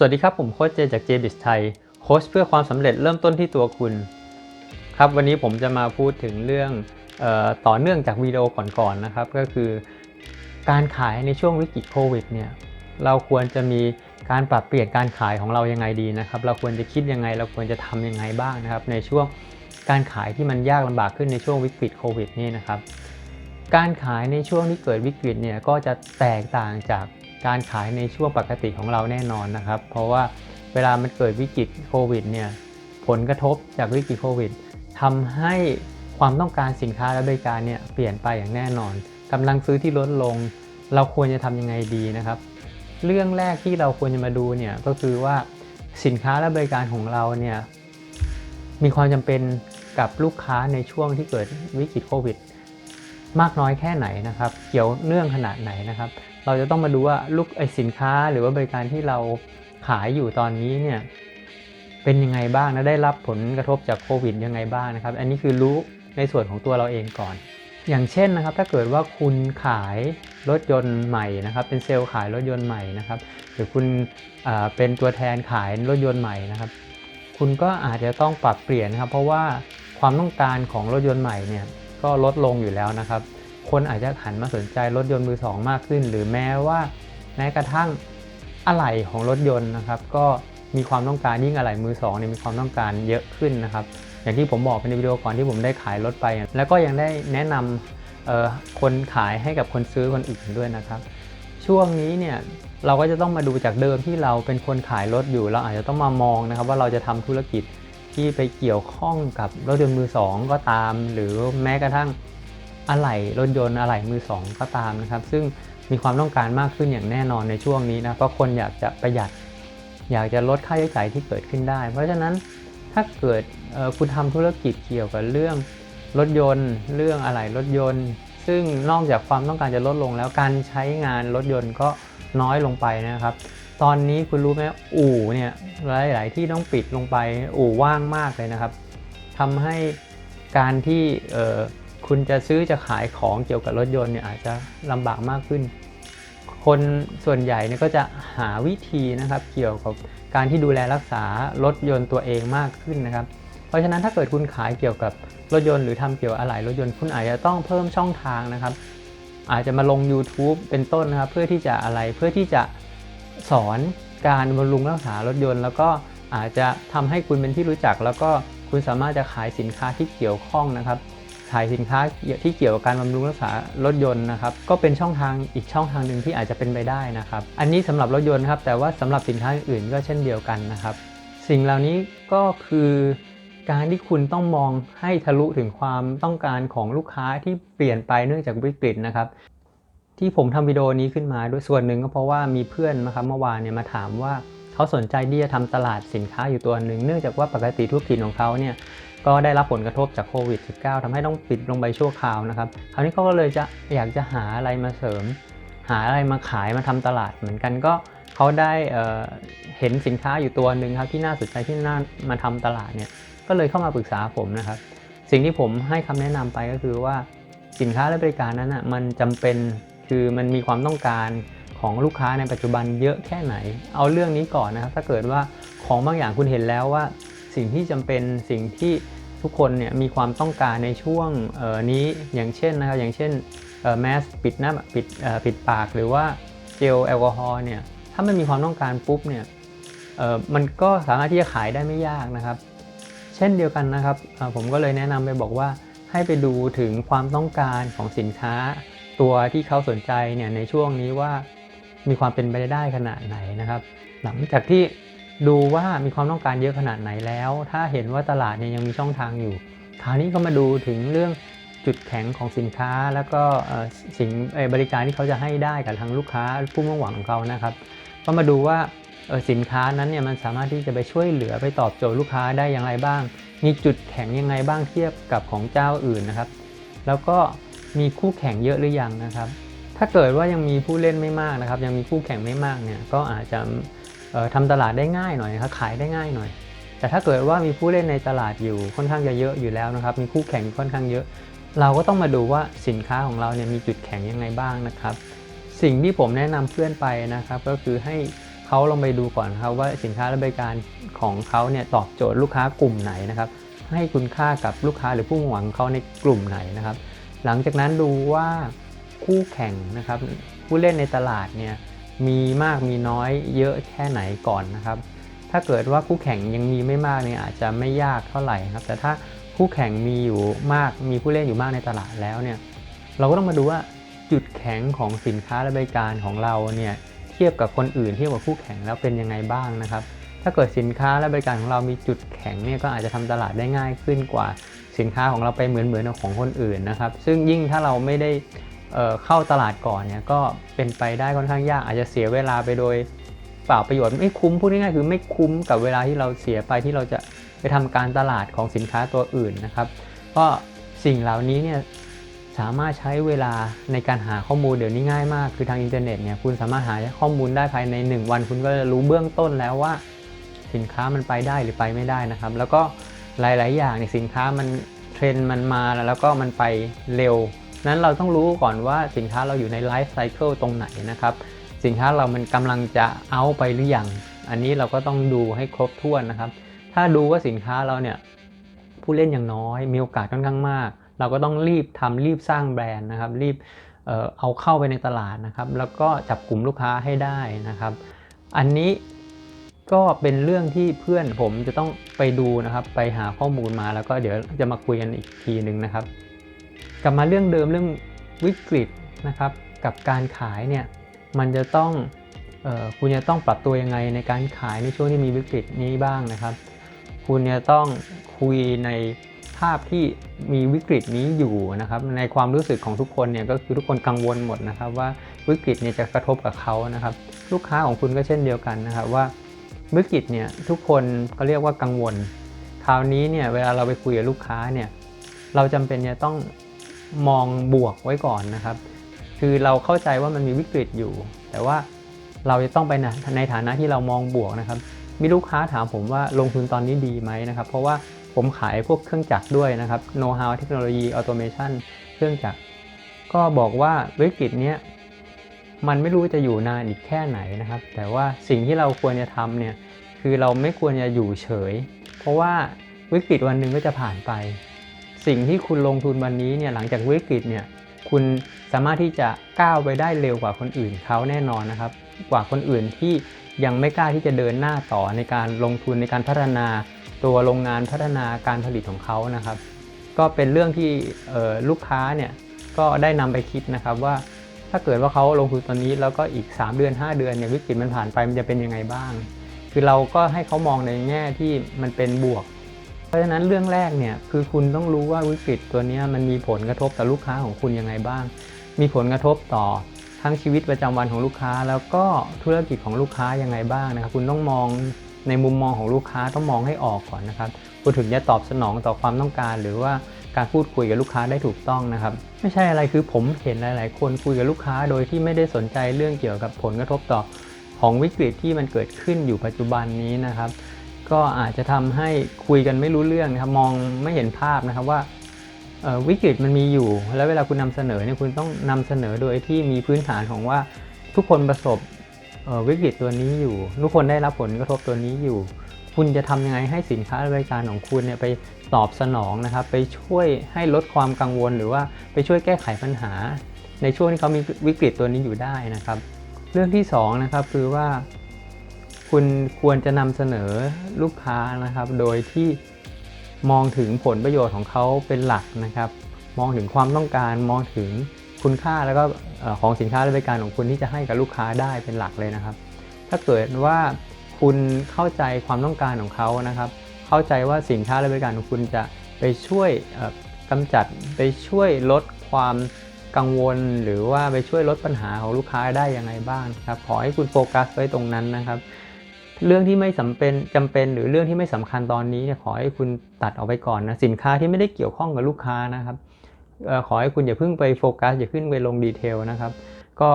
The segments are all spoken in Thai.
สวัสดีครับ ผมโค้ชเจจาก j b i z ไทยโค้ชเพื่อความสำเร็จเริ่มต้นที่ตัวคุณ ครับวันนี้ผมจะมาพูดถึงเรื่องออต่อเนื่องจากวิดีโอก่อนๆนะครับ ก็คือการขายในช่วงวิกฤตโควิดเนี่ยเราควรจะมีการปรับเปลี่ยนการขายของเรายังไงดีนะครับเราควรจะคิดยังไง เราควรจะทำยังไงบ้างนะครับ ในช่วงการขายที่มันยากลำบากขึ้นในช่วงวิกฤตโควิดนี่นะครับ การขายในช่วงที่เกิดวิกฤตเนี่ยก็จะแตกต่างจาก การขายในช่วงปกติของเราแน่นอนนะครับ เพราะว่าเวลามันเกิดวิกฤตโควิดเนี่ยผลกระทบจากวิกฤตโควิดทำให้ความต้องการสินค้าและบริการเนี่ยเปลี่ยนไปอย่างแน่นอนกำลังซื้อที่ลดลง เราควรจะทำยังไงดีนะครับ เรื่องแรกที่เราควรจะมาดูเนี่ยก็คือว่าสินค้าและบริการของเราเนี่ยมีความจำเป็นกับลูกค้าในช่วงที่เกิดวิกฤตโควิดมากน้อยแค่ไหนนะครับ เกี่ยวเนื่องขนาดไหนนะครับเราจะต้องมาดูว่าลูกไอสินค้าหรือว่าบริการที่เราขายอยู่ตอนนี้เนี่ยเป็นยังไงบ้างนะได้รับผลกระทบจากโควิดยังไงบ้างนะครับ อันนี้คือรู้ในส่วนของตัวเราเองก่อน อย่างเช่นนะครับ ถ้าเกิดว่าคุณขายรถยนต์ใหม่นะครับ เป็นเซลล์ขายรถยนต์ใหม่นะครับ หรือคุณเป็นตัวแทนขายรถยนต์ใหม่นะครับ คุณก็อาจจะต้องปรับเปลี่ยนนะครับ เพราะว่าความต้องการของรถยนต์ใหม่เนี่ยก็ลดลงอยู่แล้วนะครับ คนอาจจะหันมาสนใจรถยนต์มือสองมากขึ้น หรือแม้ว่าแม้กระทั่งอะไหล่ของรถยนต์นะครับ ก็มีความต้องการยิ่งอะไหล่มือสองเนี่ยมีความต้องการเยอะขึ้นนะครับ อย่างที่ผมบอกในวิดีโอก่อนที่ผมได้ขายรถไป แล้วก็ยังได้แนะนำคนขายให้กับคนซื้อคนอื่นด้วยนะครับ ช่วงนี้เนี่ยเราก็จะต้องมาดูจากเดิมที่เราเป็นคนขายรถอยู่ เราอาจจะต้องมามองนะครับ ว่าเราจะทำธุรกิจที่ไปเกี่ยวข้องกับรถยนต์มือสองก็ตาม หรือแม้กระทั่ง อะไหล่รถยนต์อะไหล่มือสองก็ตามนะครับ ซึ่งมีความต้องการมากขึ้นอย่างแน่นอนในช่วงนี้นะเพราะคนอยากจะประหยัด อยากจะลดค่าใช้จ่ายที่เกิดขึ้นได้ เพราะฉะนั้นถ้าเกิดคุณทำธุรกิจเกี่ยวกับเรื่องรถยนต์ เรื่องอะไหล่รถยนต์ ซึ่งนอกจากความต้องการจะลดลงแล้วการใช้งานรถยนต์ก็น้อยลงไปนะครับ ตอนนี้คุณรู้ไหมอู่เนี่ยหลาย ๆ ที่ต้องปิดลงไปอู่ว่างมากเลยนะครับทำให้การที่ คุณจะซื้อจะขายของเกี่ยวกับรถยนต์เนี่ยอาจจะลำบากมากขึ้น คนส่วนใหญ่เนี่ยก็จะหาวิธีนะครับ เกี่ยวกับการที่ดูแลรักษารถยนต์ตัวเองมากขึ้นนะครับ เพราะฉะนั้นถ้าเกิดคุณขายเกี่ยวกับรถยนต์หรือทำเกี่ยวอะไหล่รถยนต์คุณอาจจะต้องเพิ่มช่องทางนะครับ อาจจะมาลง YouTube เป็นต้นนะครับ เพื่อที่จะอะไรเพื่อที่จะสอนการบำรุงรักษารถยนต์ แล้วก็อาจจะทำให้คุณเป็นที่รู้จัก แล้วก็คุณสามารถจะขายสินค้าที่เกี่ยวข้องนะครับ ขายสินค้าที่เกี่ยวกับการบำรุงรักษารถยนต์นะครับก็เป็นช่องทางอีกช่องทางหนึ่งที่อาจจะเป็นไปได้นะครับ อันนี้สำหรับรถยนต์ครับแต่ว่าสำหรับสินค้าอื่นก็เช่นเดียวกันนะครับ สิ่งเหล่านี้ก็คือการที่คุณต้องมองให้ทะลุถึงความต้องการของลูกค้าที่เปลี่ยนไปเนื่องจากวิกฤตนะครับ ที่ผมทำวิดีโอนี้ขึ้นมาด้วยส่วนหนึ่งก็เพราะว่ามีเพื่อนนะครับเมื่อวานเนี่ยมาถามว่าเขาสนใจที่จะทำตลาดสินค้าอยู่ตัวหนึ่งเนื่องจากว่าปกติธุรกิจของเขาเนี่ย ก็ได้รับผลกระทบจากโควิด -19 ทำให้ต้องปิดลงไปชั่วคราวนะครับคราวนี้เขาก็เลยจะอยากจะหาอะไรมาเสริม หาอะไรมาขายมาทำตลาดเหมือนกันก็เขาได้เเห็นสินค้าอยู่ตัวหนึ่งครับที่น่าสนใจที่น่ามาทำตลาดเนี่ยก็เลยเข้ามาปรึกษาผมนะครับ สิ่งที่ผมให้คำแนะนำไปก็คือว่าสินค้าและบริการนั้นอะมันจำเป็นคือมันมีความต้องการของลูกค้าในปัจจุบันเยอะแค่ไหน เอาเรื่องนี้ก่อนนะครับ ถ้าเกิดว่าของบางอย่างคุณเห็นแล้วว่า สิ่งที่จำเป็นสิ่งที่ทุกคนเนี่ยมีความต้องการในช่วงเออนี้อย่างเช่นนะครับอย่างเช่นแมสปิดหน้าปิดปิดปากหรือว่าเจลแอลกอฮอล์เนี่ยถ้ามันมีความต้องการปุ๊บเนี่ยเออมันก็สามารถที่จะขายได้ไม่ยากนะครับ เช่นเดียวกันนะครับผมก็เลยแนะนำไปบอกว่าให้ไปดูถึงความต้องการของสินค้า ตัวที่เขาสนใจเนี่ยในช่วงนี้ว่ามีความเป็นไปได้ขนาดไหนนะครับ หลังจากที่ ดูว่ามีความต้องการเยอะขนาดไหนแล้ว ถ้าเห็นว่าตลาดเนี่ยยังมีช่องทางอยู่คราวนี้ก็มาดูถึงเรื่องจุดแข็งของสินค้า แล้วก็สิ่งบริการที่เขาจะให้ได้กับทางลูกค้าผู้มุ่งหวังของเขานะครับ ก็มาดูว่าสินค้านั้นเนี่ยมันสามารถที่จะไปช่วยเหลือไปตอบโจทย์ลูกค้าได้อย่างไรบ้าง มีจุดแข็งยังไงบ้างเทียบกับของเจ้าอื่นนะครับ แล้วก็มีคู่แข่งเยอะหรือยังนะครับ ถ้าเกิดว่ายังมีผู้เล่นไม่มากนะครับ ยังมีคู่แข่งไม่มากเนี่ยก็อาจจะ ทำตลาดได้ง่ายหน่อยนะครับขายได้ง่ายหน่อย แต่ถ้าเกิดว่ามีผู้เล่นในตลาดอยู่ค่อนข้างจะเยอะอยู่แล้วนะครับ มีคู่แข่งค่อนข้างเยอะ เราก็ต้องมาดูว่าสินค้าของเราเนี่ยมีจุดแข็งยังไงบ้างนะครับ สิ่งที่ผมแนะนำเพื่อนไปนะครับ ก็คือให้เขาลองไปดูก่อนครับว่าสินค้าและบริการของเขาเนี่ยตอบโจทย์ลูกค้ากลุ่มไหนนะครับให้คุณค่ากับลูกค้าหรือผู้หวังเขาในกลุ่มไหนนะครับ หลังจากนั้นดูว่าคู่แข่งนะครับผู้เล่นในตลาดเนี่ย มีมากมีน้อยเยอะแค่ไหนก่อนนะครับ ถ้าเกิดว่าคู่แข่งยังมีไม่มากเนี่ยอาจจะไม่ยากเท่าไหร่ครับ แต่ถ้าคู่แข่งมีอยู่มากมีผู้เล่นอยู่มากในตลาดแล้วเนี่ยเราก็ต้องมาดูว่าจุดแข็งของสินค้าและบริการของเราเนี่ยเทียบกับคนอื่นเทียบกับคู่แข่งแล้วเป็นยังไงบ้างนะครับ ถ้าเกิดสินค้าและบริการของเรามีจุดแข็งเนี่ยก็อาจจะทำตลาดได้ง่ายขึ้นกว่าสินค้าของเราไปเหมือนเหมือนของคนอื่นนะครับ ซึ่งยิ่งถ้าเราไม่ได้ เเข้าตลาดก่อนเนี่ยก็เป็นไปได้ค่อนข้างยากอาจจะเสียเวลาไปโดยเปล่าประโยชน์ไม่คุ้มพูดง่ายๆคือไม่คุ้มกับเวลาที่เราเสียไปที่เราจะไปทำการตลาดของสินค้าตัวอื่นนะครับ ก็สิ่งเหล่านี้เนี่ยสามารถใช้เวลาในการหาข้อมูลเดี๋ยวนี้ง่ายมาก คือทางอินเทอร์เน็ตเนี่ยคุณสามารถหาข้อมูลได้ภายใน 1 วัน คุณก็จะรู้เบื้องต้นแล้วว่า สินค้ามันไปได้หรือไปไม่ได้นะครับ แล้วก็หลาย ๆ อย่างเนี่ยสินค้ามันเทรนด์มันมาแล้วก็มันไปเร็ว นั้นเราต้องรู้ก่อนว่าสินค้าเราอยู่ในไลฟ์ไซเคิลตรงไหนนะครับ สินค้าเรามันกำลังจะเอาไปหรือยัง อันนี้เราก็ต้องดูให้ครบถ้วนนะครับ ถ้าดูว่าสินค้าเราเนี่ยผู้เล่นอย่างน้อย มีโอกาสค่อนข้างมาก เราก็ต้องรีบทำรีบสร้างแบรนด์นะครับ รีบเอาเข้าไปในตลาดนะครับ แล้วก็จับกลุ่มลูกค้าให้ได้นะครับ อันนี้ก็เป็นเรื่องที่เพื่อนผมจะต้องไปดูนะครับ ไปหาข้อมูลมาแล้วก็เดี๋ยวจะมาคุยกันอีกทีหนึ่งนะครับ กลับมาเรื่องเดิมเรื่องวิกฤตนะครับกับการขายเนี่ยมันจะต้องออคุณจะต้องปรับตัวยังไงในการขายในช่วงที่มีวิกฤตนี้บ้างนะครับ คุณจะต้องคุยในภาพที่มีวิกฤตนี้อยู่นะครับ ในความรู้สึกของทุกคนเนี่ยก็คือทุกคนกังวลหมดนะครับ ว่าวิกฤตเนี่ยจะกระทบกับเขานะครับ ลูกค้าของคุณก็เช่นเดียวกันนะครับว่าวิกฤตเนี่ยทุกคนก็เรียกว่ากังวล คราวนี้เนี่ยเวลาเราไปคุยกับลูกค้าเนี่ยเราจำเป็นจะต้อง มองบวกไว้ก่อนนะครับ คือเราเข้าใจว่ามันมีวิกฤตอยู่ แต่ว่าเราจะต้องไปในในฐานะที่เรามองบวกนะครับ มีลูกค้าถามผมว่าลงทุนตอนนี้ดีไหมนะครับ เพราะว่าผมขายพวกเครื่องจักรด้วยนะครับ know how เทคโนโลยีออโตเมชันเครื่องจักร ก็บอกว่าวิกฤตเนี้ยมันไม่รู้จะอยู่นานอีกแค่ไหนนะครับ แต่ว่าสิ่งที่เราควรจะทำเนี่ยคือเราไม่ควรจะอยู่เฉย เพราะว่าวิกฤตวันหนึ่งก็จะผ่านไป สิ่งที่คุณลงทุนวันนี้เนี่ยหลังจากวิกฤตเนี่ยคุณสามารถที่จะก้าวไปได้เร็วกว่าคนอื่นเขาแน่นอนนะครับ กว่าคนอื่นที่ยังไม่กล้าที่จะเดินหน้าต่อในการลงทุนในการพัฒนา ตัวโรงงานพัฒนาการผลิตของเขานะครับ ก็เป็นเรื่องที่ลูกค้าเนี่ยก็ได้นำไปคิดนะครับว่าถ้าเกิดว่าเขาลงทุนตอนนี้แล้วก็อีก 3 เดือน 5 เดือนเนี่ยวิกฤตมันผ่านไปมันจะเป็นยังไงบ้าง คือเราก็ให้เขามองในแง่ที่มันเป็นบวก เพราะฉะนั้นเรื่องแรกเนี่ยคือคุณต้องรู้ว่าวิกฤตตัวนี้มันมีผลกระทบต่อลูกค้าของคุณยังไงบ้าง มีผลกระทบต่อทั้งชีวิตประจำวันของลูกค้า แล้วก็ธุรกิจของลูกค้ายังไงบ้างนะครับ คุณต้องมองในมุมมองของลูกค้าต้องมองให้ออกก่อนนะครับคุณถึงจะตอบสนองต่อความต้องการ หรือว่าการพูดคุยกับลูกค้าได้ถูกต้องนะครับ ไม่ใช่อะไรคือผมเห็นหลาย ๆ คนคุยกับลูกค้าโดยที่ไม่ได้สนใจเรื่องเกี่ยวกับผลกระทบต่อของวิกฤตที่มันเกิดขึ้นอยู่ปัจจุบันนี้นะครับ ก็อาจจะทำให้คุยกันไม่รู้เรื่องนะครับมองไม่เห็นภาพนะครับว่าวิกฤตมันมีอยู่ แล้วเวลาคุณนำเสนอเนี่ยคุณต้องนำเสนอโดยที่มีพื้นฐานของว่าทุกคนประสบวิกฤตตัวนี้อยู่ ทุกคนได้รับผลกระทบตัวนี้อยู่ คุณจะทำยังไงให้สินค้าบริการของคุณเนี่ยไปตอบสนองนะครับ ไปช่วยให้ลดความกังวล หรือว่าไปช่วยแก้ไขปัญหา ในช่วงที่เขามีวิกฤตตัวนี้อยู่ได้นะครับ เรื่องที่สองนะครับคือว่า คุณควรจะนำเสนอลูกค้านะครับ โดยที่มองถึงผลประโยชน์ของเขาเป็นหลักนะครับ มองถึงความต้องการมองถึงคุณค่าแล้วก็ของสินค้าและบริการของคุณที่จะให้กับลูกค้าได้เป็นหลักเลยนะครับ ถ้าเกิดว่าคุณเข้าใจความต้องการของเขานะครับ เข้าใจว่าสินค้าและบริการของคุณจะไปช่วยเอ่อกำจัดไปช่วยลดความกังวล หรือว่าไปช่วยลดปัญหาของลูกค้าได้ยังไงบ้างครับขอให้คุณโฟกัสไว้ตรงนั้นนะครับ เรื่องที่ไม่จำเป็นจำเป็นหรือเรื่องที่ไม่สำคัญตอนนี้เนี่ยขอให้คุณตัดออกไปก่อนนะสินค้าที่ไม่ได้เกี่ยวข้องกับลูกค้านะครับขอให้คุณอย่าเพิ่งไปโฟกัสอย่าขึ้นไปลงดีเทลนะครับ ก็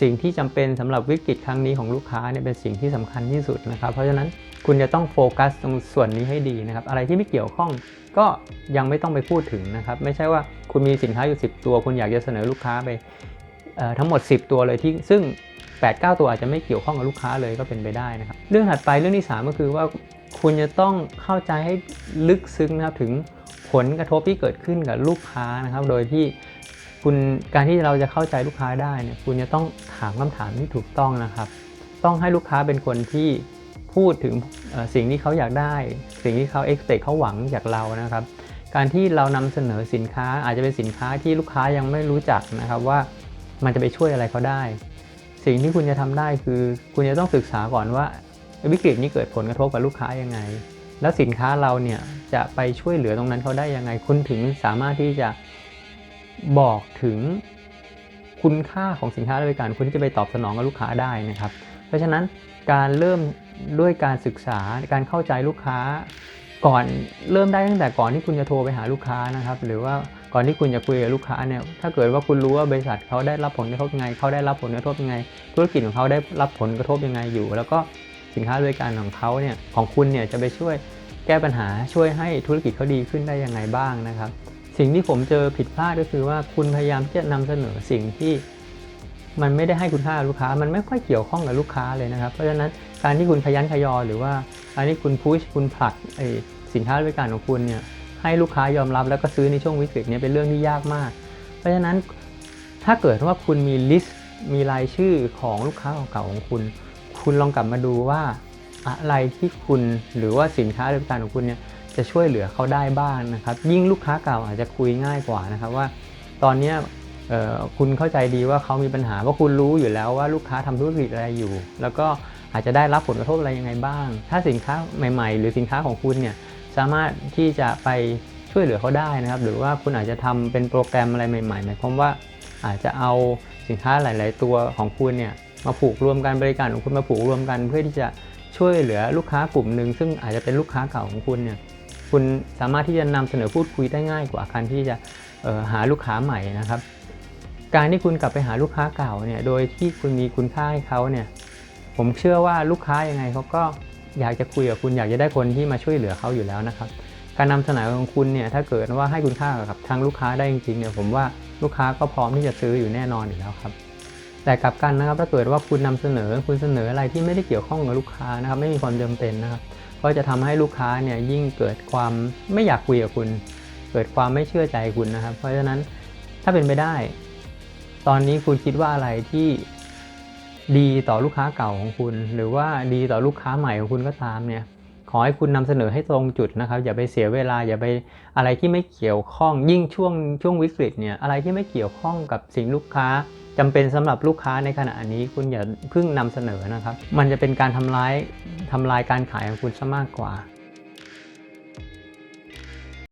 สิ่งที่จำเป็นสำหรับวิกฤตครั้งนี้ของลูกค้าเนี่ยเป็นสิ่งที่สำคัญที่สุดนะครับ เพราะฉะนั้นคุณจะต้องโฟกัสตรงส่วนนี้ให้ดีนะครับ อะไรที่ไม่เกี่ยวข้องก็ยังไม่ต้องไปพูดถึงนะครับ ไม่ใช่ว่าคุณมีสินค้าอยู่ 10 ตัว คุณอยากจะเสนอลูกค้าไปทั้งหมด 10 ตัวเลยที่ซึ่ง 8 9 ตัวอาจจะไม่เกี่ยวข้องกับลูกค้าเลยก็เป็นไปได้นะครับ เรื่องถัดไปเรื่องที่ 3 ก็คือว่าคุณจะต้องเข้าใจให้ลึกซึ้งนะครับถึงผลกระทบที่เกิดขึ้นกับลูกค้านะครับ โดยที่คุณการที่เราจะเข้าใจลูกค้าได้เนี่ยคุณจะต้องถามคำถามที่ถูกต้องนะครับ ต้องให้ลูกค้าเป็นคนที่พูดถึงสิ่งที่เขาอยากได้ สิ่งที่เขา expect เขาหวังจากเรานะครับ การที่เรานำเสนอสินค้าอาจจะเป็นสินค้าที่ลูกค้ายังไม่รู้จักนะครับว่ามันจะไปช่วยอะไรเขาได้ สิ่งที่คุณจะทำได้คือ คุณจะต้องศึกษาก่อนว่าวิกฤตนี้เกิดผลกระทบกับลูกค้ายังไง แล้วสินค้าเราเนี่ยจะไปช่วยเหลือตรงนั้นเขาได้ยังไง คุณถึงสามารถที่จะบอกถึงคุณค่าของสินค้าบริการคุณที่จะไปตอบสนองกับลูกค้าได้นะครับ เพราะฉะนั้นการเริ่มด้วยการศึกษาการเข้าใจลูกค้า ก่อนเริ่มได้ตั้งแต่ก่อนที่คุณจะโทรไปหาลูกค้านะครับ หรือว่า ก่อนที่คุณจะคุยกับลูกค้าเนี่ยถ้าเกิดว่าคุณรู้ว่าบริษัทเขาได้รับผลกระทบยังไงเขาได้รับผลกระทบยังไง ธุรกิจของเขาได้รับผลกระทบยังไงอยู่ แล้วก็สินค้าบริการของเขาเนี่ยของคุณเนี่ยจะไปช่วยแก้ปัญหาช่วยให้ธุรกิจเขาดีขึ้นได้ยังไงบ้างนะครับ สิ่งที่ผมเจอผิดพลาดก็คือว่าคุณพยายามที่จะนำเสนอสิ่งที่มันไม่ได้ให้คุณค่าลูกค้า มันไม่ค่อยเกี่ยวข้องกับลูกค้าเลยนะครับ เพราะฉะนั้นการที่คุณขยันขยอหรือว่าการที่คุณพุชคุณผลักสินค้าบริการของคุณเนี่ย ให้ลูกค้ายอมรับแล้วก็ซื้อในช่วงวิกฤตเนี่ยเป็นเรื่องที่ยากมาก เพราะฉะนั้นถ้าเกิดว่าคุณมีลิสต์มีรายชื่อของลูกค้าเก่าของคุณ คุณลองกลับมาดูว่าอะไรที่คุณหรือว่าสินค้าบริการของคุณเนี่ยจะช่วยเหลือเขาได้บ้างนะครับ ยิ่งลูกค้าเก่าอาจจะคุยง่ายกว่านะครับว่า ตอนนี้คุณเข้าใจดีว่าเขามีปัญหาว่าะคุณรู้อยู่แล้วว่าลูกค้าทำธุรกิจอะไรอยู่ แล้วก็อาจจะได้รับผลกระทบอะไรยังไงบ้าง ถ้าสินค้าใหม่ ๆ หรือสินค้าของคุณเนี่ย สามารถที่จะไปช่วยเหลือเขาได้นะครับ หรือว่าคุณอาจจะทำเป็นโปรแกรมอะไรใหม่ๆหมายความว่าอาจจะเอาสินค้าหลาย ๆ ตัวของคุณเนี่ยมาผูกรวมกันบริการของคุณมาผูกรวมกันเพื่อที่จะช่วยเหลือลูกค้ากลุ่มหนึ่งซึ่งอาจจะเป็นลูกค้าเก่าของคุณเนี่ยคุณสามารถที่จะนำเสนอพูดคุยได้ง่ายกว่าการที่จะหาลูกค้าใหม่นะครับ การที่คุณกลับไปหาลูกค้าเก่าเนี่ยโดยที่คุณมีคุณค่าให้เขาเนี่ยผมเชื่อว่าลูกค้ายังไงเขาก็ อยากจะคุยกับคุณอยากจะได้คนที่มาช่วยเหลือเขาอยู่แล้วนะครับ การนำเสนอของคุณเนี่ยถ้าเกิดว่าให้คุณค่ากับทางลูกค้าได้จริงๆเนี่ยผมว่าลูกค้าก็พร้อมที่จะซื้ออยู่แน่นอนอยู่แล้วครับแต่กลับกันนะครับถ้าเกิดว่าคุณนำเสนอคุณเสนออะไรที่ไม่ได้เกี่ยวข้องกับลูกค้านะครับไม่มีความจำเป็นนะครับก็จะทำให้ลูกค้าเนี่ยยิ่งเกิดความไม่อยากคุยกับคุณ เกิดความไม่เชื่อใจคุณนะครับ เพราะฉะนั้นถ้าเป็นไปได้ ตอนนี้คุณคิดว่าอะไรที่ ดีต่อลูกค้าเก่าของคุณ หรือว่าดีต่อลูกค้าใหม่ของคุณก็ตามเนี่ยขอให้คุณนำเสนอให้ตรงจุดนะครับ อย่าไปเสียเวลาอย่าไปอะไรที่ไม่เกี่ยวข้องยิ่งช่วงช่วงวิกฤตเนี่ยอะไรที่ไม่เกี่ยวข้องกับสิ่งลูกค้าจำเป็นสำหรับลูกค้าในขณะนี้ คุณอย่าเพิ่งนำเสนอนะครับ มันจะเป็นการทำร้ายทำลายการขายของคุณซะมากกว่า